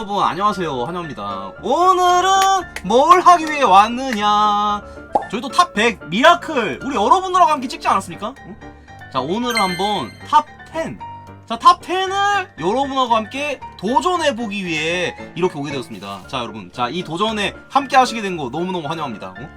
여러분 안녕하세요. 한영입니다. 오늘은 뭘 하기 위해 왔느냐? 저희 또탑100 미라클 우리 여러분들하고 함께 찍지 않았습니까? 응? 자 오늘은 한번 탑 10 자 탑 10을 여러분하고 함께 도전해보기 위해 이렇게 오게 되었습니다. 자 여러분. 자 이 도전에 함께 하시게 된 거 너무너무 환영합니다. 응?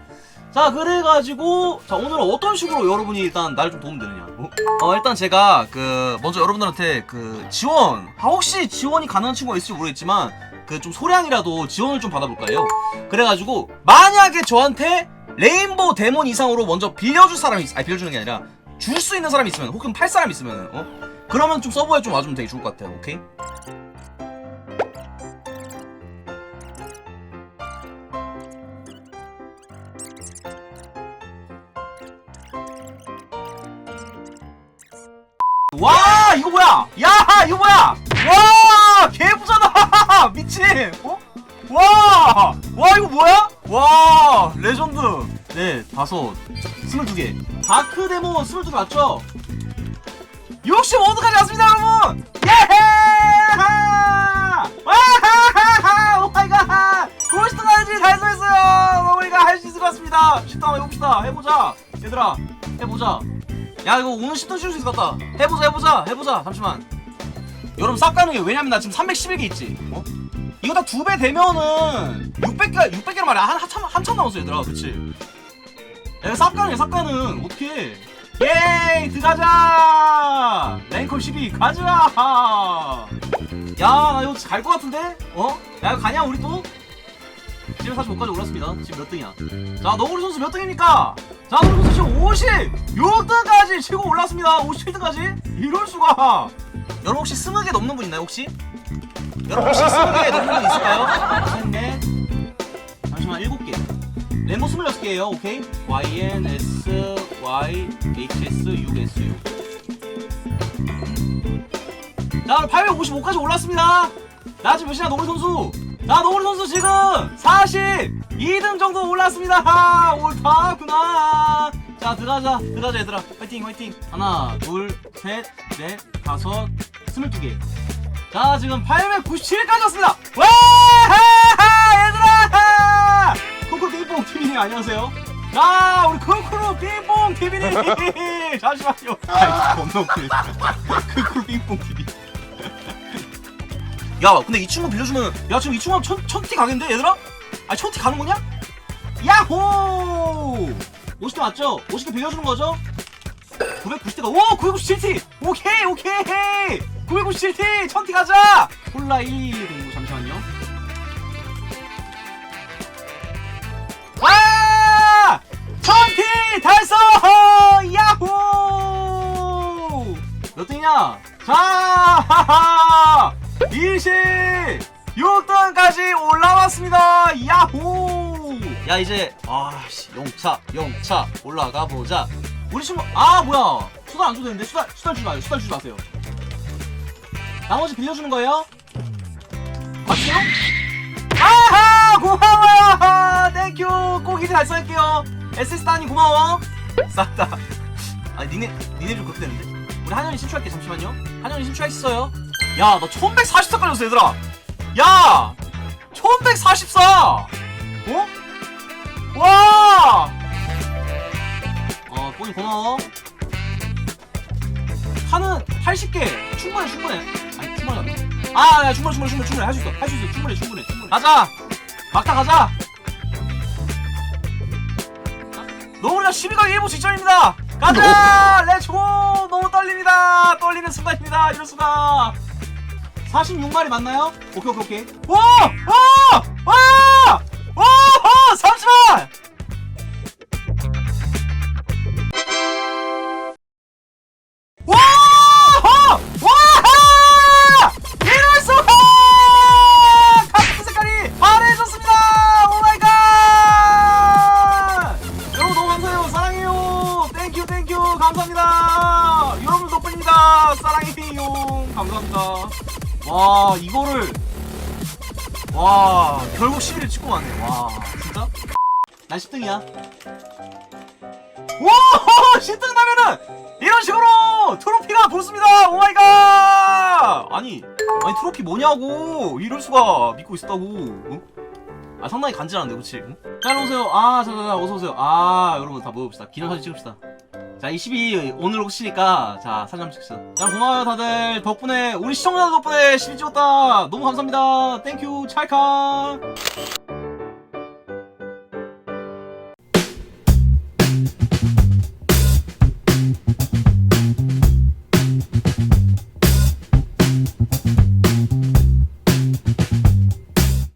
자 그래가지고 자 오늘은 어떤 식으로 여러분이 일단 나를 좀 도움되느냐? 어? 어, 일단 제가 그 먼저 여러분들한테 그 지원 아, 혹시 지원이 가능한 친구가 있을지 모르겠지만 그 좀 소량이라도 지원을 좀 받아볼까요? 그래가지고 만약에 저한테 레인보우 데몬 이상으로 먼저 빌려줄 사람이 있 아니 빌려주는 게 아니라 줄 수 있는 사람이 있으면 혹은 팔 사람이 있으면 어? 그러면 좀 서버에 좀 와주면 되게 좋을 것 같아요. 오케이 와 이거 뭐야? 야 이거 뭐야? 와 개부자다. 미친. 어? 와, 와 이거 뭐야? 와 레전드. 네 다섯. 스물두 개. 다크 데모 스물두 개 맞죠? 65도까지 왔습니다 여러분! 예헤! 와하하하! 오마이갓! 90도까지 달성했어요! 우리가 할 수 있을 것 같습니다! 10도 한번 해봅시다. 해보자. 얘들아 해보자 야 이거 오늘 10도 쉴수 있을 것 같다. 해보자 해보자 해보자. 잠시만. 여러분 싹 가는 게 왜냐면 나 지금 311개 있지? 어? 이거 다 두 배 되면은 600개 600개란 말이야 한 한참 한참 남았어 얘들아. 그치? 야싹 가는 싹 가는. 어떻게 예이 들어가자. 랭컬 12 가자. 야나 이거 갈 것 같은데? 어? 야 가냐 우리 또? 745까지 올랐습니다. 지금 몇 등이야? 자 너구리 선수 몇 등입니까? 자 너구리 선수 지금 56등까지 치고 올랐습니다. 57등까지? 이럴 수가. 여러분 혹시 20개 넘는 분 있나요 혹시? 여러분 혹시 20개 넘는 분 있을까요? 셋넷 잠시만 7개. 멤버 26개예요 오케이? Y, N, S, Y, H, S, U, S, U. 자 오늘 855까지 올랐습니다. 나 지금 몇이냐 노블 선수 자 노블 선수 지금 42등 정도 올랐습니다. 옳다구나. 자 들어가자. 들어가자 얘들아. 화이팅 화이팅. 하나 둘셋넷 다섯 스물두 개자 지금 897까지 왔습니다. 와! 얘들아! 코코로 빙뽕 TV님 안녕하세요. 자 우리 코코로 빙뽕 TV님. 잠시만요. 아이 겁나 웃기네. 코코로 빙뽕 TV 야 근데 이 친구 빌려주면 야 지금 이 친구 천, 천티 가겠는데 얘들아? 아니 천티 가는 거냐? 야호! 50대 맞죠? 50대 빌려주는 거죠? 990대가 오 997티! 오케이 오케이! 997티! 천티 가자! 콜라 1 공부 잠시만요. 와! 천티 달성! 야호! 몇 등이냐? 자 하하 26등까지 올라왔습니다. 야호! 야 이제 아씨 영차 영차 올라가 보자. 우리 친구 아 뭐야. 수달 안 줘도 되는데? 수달 수달 주지 마요. 수달 주지 마세요. 나머지 빌려주는 거예요? 맞죠? 아하! 고마워요. 땡큐 꼭 이제 달성할게요. SS 따님 고마워. 싹다. 아니 니네 니네 좀 그렇게 되는데? 우리 한현이 신출할게 잠시만요. 한현이 신출했어요 야, 너1144 깔렸어, 얘들아. 야! 1144! 어? 와! 어, 뽀니 고마워. 칸은 80개. 충분해, 충분해. 아니, 충분하지 않나? 아, 야, 충분해, 충분해, 충분해, 충분해. 할 수 있어, 할 수 있어. 충분해, 충분해, 충분해. 가자! 막타 가자! 너무나 12강 1부 직전입니다! 가자! 렛츠고! 너무 떨립니다! 떨리는 순간입니다, 이럴 수가! 46마리 맞나요? 오케이 오케이 오케이 와! 와! 와! 와 이거를. 와 결국 11을 찍고 왔네. 와 진짜? 난 10등이야. 와 10등 나면은 이런 식으로 트로피가 붙습니다. 오마이갓! 아니 아니 트로피 뭐냐고. 이럴 수가 믿고 있었다고. 응? 아 상당히 간지나는데 그치? 응? 자 여러분오세요. 아 자자자 어서오세요. 아 여러분 다 모여봅시다. 기념사진 찍읍시다 자 22 오늘 혹시니까 자 3점 찍자 자 고마워요 다들. 덕분에 우리 시청자 덕분에 10위 찍었다. 너무 감사합니다. 땡큐 찰칵.